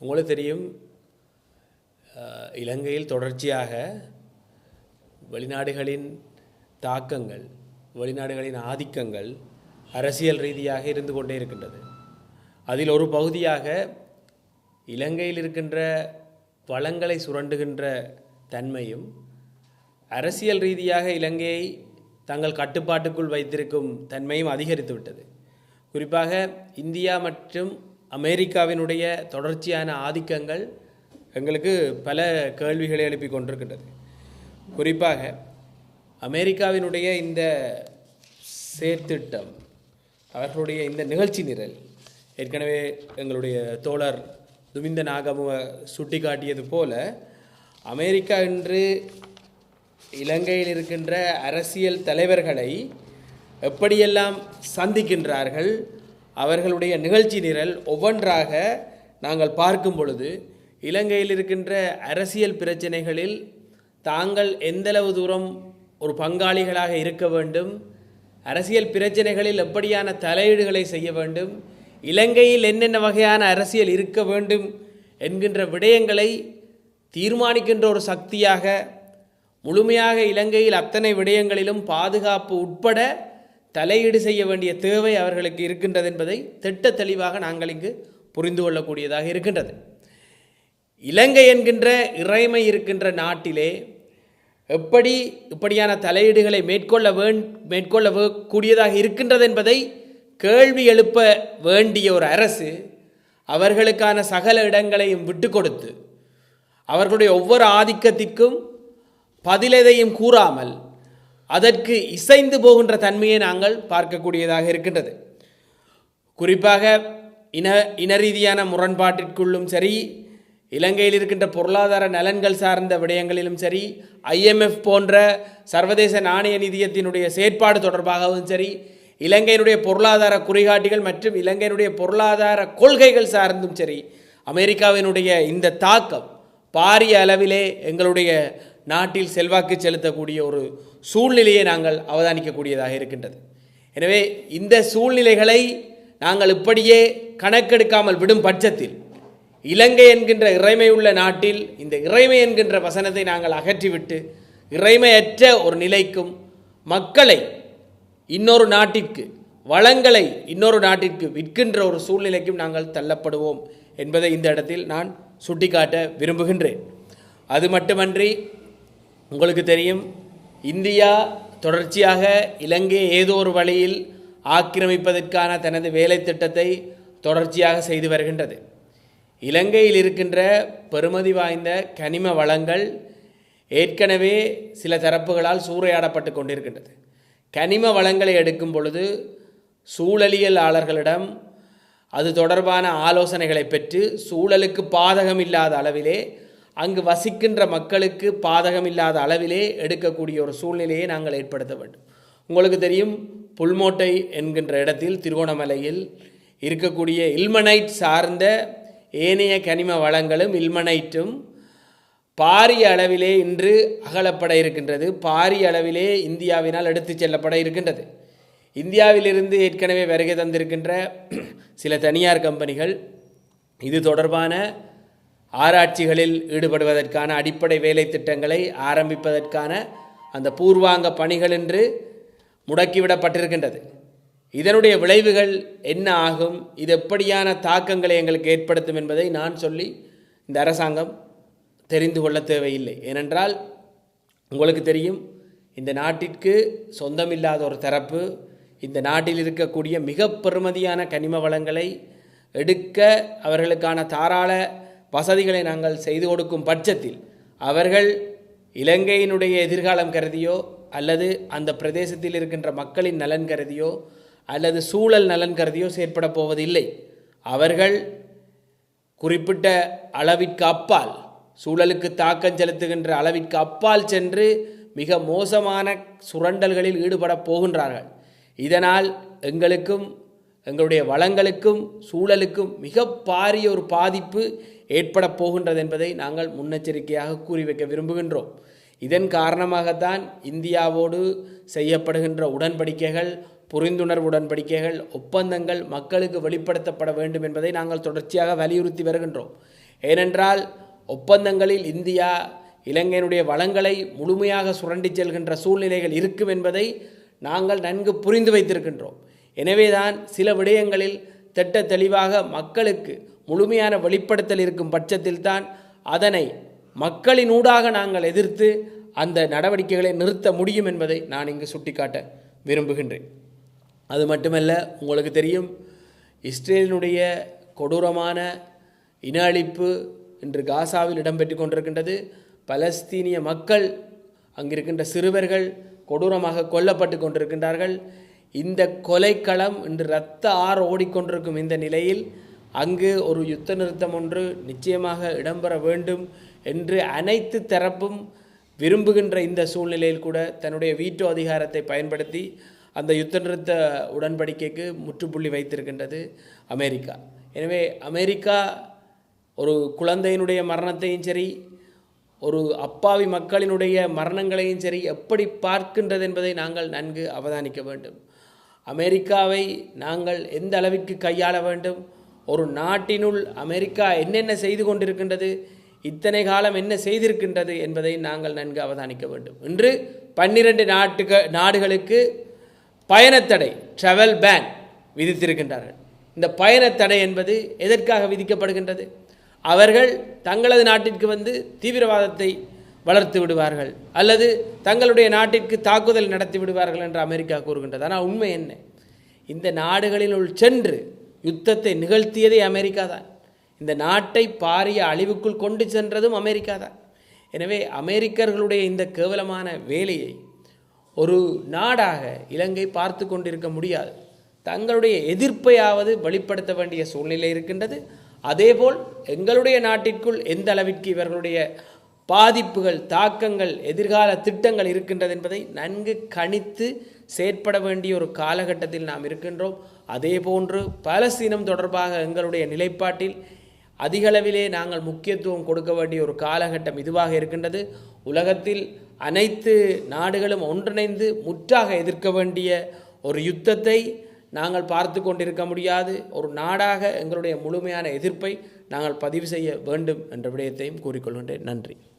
உங்களுக்கு தெரியும் இலங்கையில் தொடர்ச்சியாக வெளிநாடுகளின் தாக்கங்கள் வெளிநாடுகளின் ஆதிக்கங்கள் அரசியல் ரீதியாக இருந்து கொண்டே இருக்கின்றது. அதில் ஒரு பகுதியாக இலங்கையில் இருக்கின்ற வளங்களை சுரண்டுகின்ற தன்மையும் அரசியல் ரீதியாக இலங்கையை தங்கள் கட்டுப்பாட்டுக்குள் வைத்திருக்கும் தன்மையும் அதிகரித்துவிட்டது குறிப்பாக இந்தியா மற்றும் அமெரிக்காவினுடைய தொடர்ச்சியான ஆதிக்கங்கள் எங்களுக்கு பல கேள்விகளை எழுப்பி கொண்டிருக்கின்றது குறிப்பாக அமெரிக்காவினுடைய இந்த சேர்த்திட்டம் அவர்களுடைய இந்த நிகழ்ச்சி நிரல் ஏற்கனவே எங்களுடைய தோழர் துமிந்த நாகமுவ சுட்டிக்காட்டியது போல அமெரிக்கா இன்று இலங்கையில் இருக்கின்ற அரசியல் தலைவர்களை எப்படியெல்லாம் சந்திக்கின்றார்கள் அவர்களுடைய நிகழ்ச்சி நிரல் ஒவ்வொன்றாக நாங்கள் பார்க்கும் பொழுது இலங்கையில் இருக்கின்ற அரசியல் பிரச்சனைகளில் தாங்கள் எந்தளவு தூரம் ஒரு பங்காளிகளாக இருக்க வேண்டும் அரசியல் பிரச்சனைகளில் எப்படியான தலையீடுகளை செய்ய வேண்டும் இலங்கையில் என்னென்ன வகையான அரசியல் இருக்க வேண்டும் என்கின்ற விடயங்களை தீர்மானிக்கின்ற ஒரு சக்தியாக முழுமையாக இலங்கையில் அத்தனை விடயங்களிலும் பாதுகாப்பு உட்பட தலையீடு செய்ய வேண்டிய தேவை அவர்களுக்கு இருக்கின்றது என்பதை திட்ட தெளிவாக நாங்கள் இங்கு புரிந்து கொள்ளக்கூடியதாக இருக்கின்றது. இலங்கை என்கின்ற இறைமை இருக்கின்ற நாட்டிலே எப்படி இப்படியான தலையீடுகளை மேற்கொள்ள வேண் மேற்கொள்ள கூடியதாக இருக்கின்றது என்பதை கேள்வி எழுப்ப வேண்டிய ஒரு அரசு அவர்களுக்கான சகல இடங்களையும் விட்டு கொடுத்து அவர்களுடைய ஒவ்வொரு ஆதிக்கத்திற்கும் பதிலெதையும் கூறாமல் அதற்கு இசைந்து போகின்ற தன்மையை நாங்கள் பார்க்கக்கூடியதாக இருக்கின்றது. குறிப்பாக இன இன ரீதியான முரண்பாட்டிற்குள்ளும் சரி இலங்கையில் இருக்கின்ற பொருளாதார நலன்கள் சார்ந்த விடயங்களிலும் சரி ஐஎம்எஃப் போன்ற சர்வதேச நாணய நிதியத்தினுடைய செயற்பாடு தொடர்பாகவும் சரி இலங்கையினுடைய பொருளாதார குறிகாட்டிகள் மற்றும் இலங்கையினுடைய பொருளாதார கொள்கைகள் சார்ந்தும் சரி அமெரிக்காவினுடைய இந்த தாக்கம் பாரிய அளவிலே எங்களுடைய நாட்டில் செல்வாக்கு செலுத்தக்கூடிய ஒரு சூழ்நிலையை நாங்கள் அவதானிக்கக்கூடியதாக இருக்கின்றது. எனவே இந்த சூழ்நிலைகளை நாங்கள் இப்படியே கணக்கெடுக்காமல் விடும் பட்சத்தில் இலங்கை என்கின்ற இறைமை உள்ள நாட்டில் இந்த இறைமை என்கின்ற வசனத்தை நாங்கள் அகற்றிவிட்டு இறைமையற்ற ஒரு நிலைக்கும் மக்களை இன்னொரு நாட்டிற்கு வளங்களை இன்னொரு நாட்டிற்கு விற்கின்ற ஒரு சூழ்நிலைக்கும் நாங்கள் தள்ளப்படுவோம் என்பதை இந்த இடத்தில் நான் சுட்டிக்காட்ட விரும்புகின்றேன். அது மட்டுமன்றி உங்களுக்கு தெரியும் இந்தியா தொடர்ச்சியாக இலங்கையை ஏதோ ஒரு வழியில் ஆக்கிரமிப்பதற்கான தனது வேலை திட்டத்தை தொடர்ச்சியாக செய்து வருகின்றது. இலங்கையில் இருக்கின்ற பெருமதி வாய்ந்த கனிம வளங்கள் ஏற்கனவே சில தரப்புகளால் சூறையாடப்பட்டு கொண்டிருக்கின்றது. கனிம வளங்களை எடுக்கும் பொழுது சூழலியலாளர்களிடம் அது தொடர்பான ஆலோசனைகளை பெற்று சூழலுக்கு பாதகம் இல்லாத அளவிலே அங்கு வசிக்கின்ற மக்களுக்கு பாதகம் இல்லாத அளவிலே எடுக்கக்கூடிய ஒரு சூழ்நிலையை நாங்கள் ஏற்படுத்த வேண்டும். உங்களுக்கு தெரியும் புல்மோட்டை என்கின்ற இடத்தில் திருகோணமலையில் இருக்கக்கூடிய இல்மனைட் சார்ந்த ஏனைய கனிம வளங்களும் இல்மனைட்டும் பாரிய அளவிலே இன்று அகலப்பட இருக்கின்றது. பாரிய அளவிலே இந்தியாவினால் எடுத்துச் செல்லப்பட இருக்கின்றது. இந்தியாவிலிருந்து ஏற்கனவே வருகை தந்திருக்கின்ற சில தனியார் கம்பெனிகள் இது தொடர்பான ஆராய்ச்சிகளில் ஈடுபடுவதற்கான அடிப்படை வேலை திட்டங்களை ஆரம்பிப்பதற்கான அந்த பூர்வாங்க பணிகள் என்று முடக்கிவிடப்பட்டிருக்கின்றது. இதனுடைய விளைவுகள் என்ன ஆகும்? இது எப்படியான தாக்கங்களை எங்களுக்கு ஏற்படுத்தும் என்பதை நான் சொல்லி இந்த அரசாங்கம் தெரிந்து கொள்ள தேவையில்லை. ஏனென்றால் உங்களுக்கு தெரியும் இந்த நாட்டிற்கு சொந்தமில்லாத ஒரு தரப்பு இந்த நாட்டில் இருக்கக்கூடிய மிக பெருமதியான கனிம வளங்களை எடுக்க அவர்களுக்கான தாராள வசதிகளை நாங்கள் செய்து கொடுக்கும் பட்சத்தில் அவர்கள் இலங்கையினுடைய எதிர்காலம் கருதியோ அல்லது அந்த பிரதேசத்தில் இருக்கின்ற மக்களின் நலன் கருதியோ அல்லது சூழல் நலன் கருதியோ செயற்பட போவதில்லை. அவர்கள் குறிப்பிட்ட அளவிற்கு அப்பால் சூழலுக்கு தாக்கம் செலுத்துகின்ற அளவிற்கு அப்பால் சென்று மிக மோசமான சுரண்டல்களில் ஈடுபட போகின்றார்கள். இதனால் எங்களுக்கும் எங்களுடைய வளங்களுக்கும் சூழலுக்கும் மிக பாரிய ஒரு பாதிப்பு ஏற்பட போகின்றது என்பதை நாங்கள் முன்னெச்சரிக்கையாக கூறி வைக்க விரும்புகின்றோம். இதன் காரணமாகத்தான் இந்தியாவோடு செய்யப்படுகின்ற உடன்படிக்கைகள் புரிந்துணர்வு உடன்படிக்கைகள் ஒப்பந்தங்கள் மக்களுக்கு வெளிப்படுத்தப்பட வேண்டும் என்பதை நாங்கள் தொடர்ச்சியாக வலியுறுத்தி வருகின்றோம். ஏனென்றால் ஒப்பந்தங்களில் இந்தியா இலங்கையினுடைய வளங்களை முழுமையாக சுரண்டிச் செல்கின்ற சூழ்நிலைகள் இருக்கும் என்பதை நாங்கள் நன்கு புரிந்து வைத்திருக்கின்றோம். எனவேதான் சில விடயங்களில் திட்ட தெளிவாக மக்களுக்கு முழுமையான வெளிப்படுத்தல் இருக்கும் பட்சத்தில்தான் அதனை மக்களினூடாக நாங்கள் எதிர்த்து அந்த நடவடிக்கைகளை நிறுத்த முடியும் என்பதை நான் இங்கு சுட்டிக்காட்ட விரும்புகின்றேன். அது மட்டுமல்ல உங்களுக்கு தெரியும் இஸ்ரேலினுடைய கொடூரமான இன அழிப்பு இன்று காசாவில் இடம்பெற்று கொண்டிருக்கின்றது. பலஸ்தீனிய மக்கள் அங்கிருக்கின்ற சிறுவர்கள் கொடூரமாக கொல்லப்பட்டு கொண்டிருக்கின்றார்கள். இந்த கொலைக்களம் இன்று இரத்த ஆறு ஓடிக்கொண்டிருக்கும் இந்த நிலையில் அங்கு ஒரு யுத்த நிறுத்தம் ஒன்று நிச்சயமாக இடம்பெற வேண்டும் என்று அனைத்து தரப்பும் விரும்புகின்ற இந்த சூழ்நிலையில் கூட தன்னுடைய வீட்டோ அதிகாரத்தை பயன்படுத்தி அந்த யுத்த நிறுத்த உடன்படிக்கைக்கு முற்றுப்புள்ளி வைத்திருக்கின்றது அமெரிக்கா. எனவே அமெரிக்கா ஒரு குழந்தையினுடைய மரணத்தையும் சரி ஒரு அப்பாவி மக்களினுடைய மரணங்களையும் சரி எப்படி பார்க்கின்றது என்பதை நாங்கள் நன்கு அவதானிக்க வேண்டும். அமெரிக்காவை நாங்கள் எந்த அளவிற்கு கையாள வேண்டும்? ஒரு நாட்டினுள் அமெரிக்கா என்னென்ன செய்து கொண்டிருக்கின்றது? இத்தனை காலம் என்ன செய்திருக்கின்றது என்பதை நாங்கள் நன்கு அவதானிக்க வேண்டும். இன்று பன்னிரண்டு நாட்டுக நாடுகளுக்கு பயணத்தடை ட்ராவல் பேன் விதித்திருக்கின்றார்கள். இந்த பயணத்தடை என்பது எதற்காக விதிக்கப்படுகின்றது? அவர்கள் தங்களது நாட்டிற்கு வந்து தீவிரவாதத்தை வளர்த்து விடுவார்கள். அல்லது தங்களுடைய நாட்டிற்கு தாக்குதல் நடத்தி விடுவார்கள் என்று அமெரிக்கா கூறுகின்றது. ஆனால் உண்மை என்ன? இந்த நாடுகளினுள் சென்று யுத்தத்தை நிகழ்த்தியதே அமெரிக்கா தான். இந்த நாட்டை பாரிய அழிவுக்குள் கொண்டு சென்றதும் அமெரிக்கா தான். எனவே அமெரிக்கர்களுடைய இந்த கேவலமான வேலையை ஒரு நாடாக இலங்கை பார்த்து கொண்டிருக்க முடியாது. தங்களுடைய எதிர்ப்பையாவது வெளிப்படுத்த வேண்டிய சூழ்நிலை இருக்கின்றது. அதேபோல் எங்களுடைய நாட்டிற்குள் எந்த அளவிற்கு இவர்களுடைய பாதிப்புகள் தாக்கங்கள் எதிர்கால திட்டங்கள் இருக்கின்றது என்பதை நன்கு கணித்து செயற்பட வேண்டிய ஒரு காலகட்டத்தில் நாம் இருக்கின்றோம். அதேபோன்று பலஸ்தீனம் தொடர்பாக எங்களுடைய நிலைப்பாட்டில் அதிகளவிலே நாங்கள் முக்கியத்துவம் கொடுக்க வேண்டிய ஒரு காலகட்டம் இதுவாக இருக்கின்றது. உலகத்தில் அனைத்து நாடுகளும் ஒன்றிணைந்து முற்றாக எதிர்க்க வேண்டிய ஒரு யுத்தத்தை நாங்கள் பார்த்து கொண்டிருக்க முடியாது. ஒரு நாடாக எங்களுடைய முழுமையான எதிர்ப்பை நாங்கள் பதிவு செய்ய வேண்டும் என்ற விடயத்தையும் கூறிக்கொள்கின்றேன். நன்றி.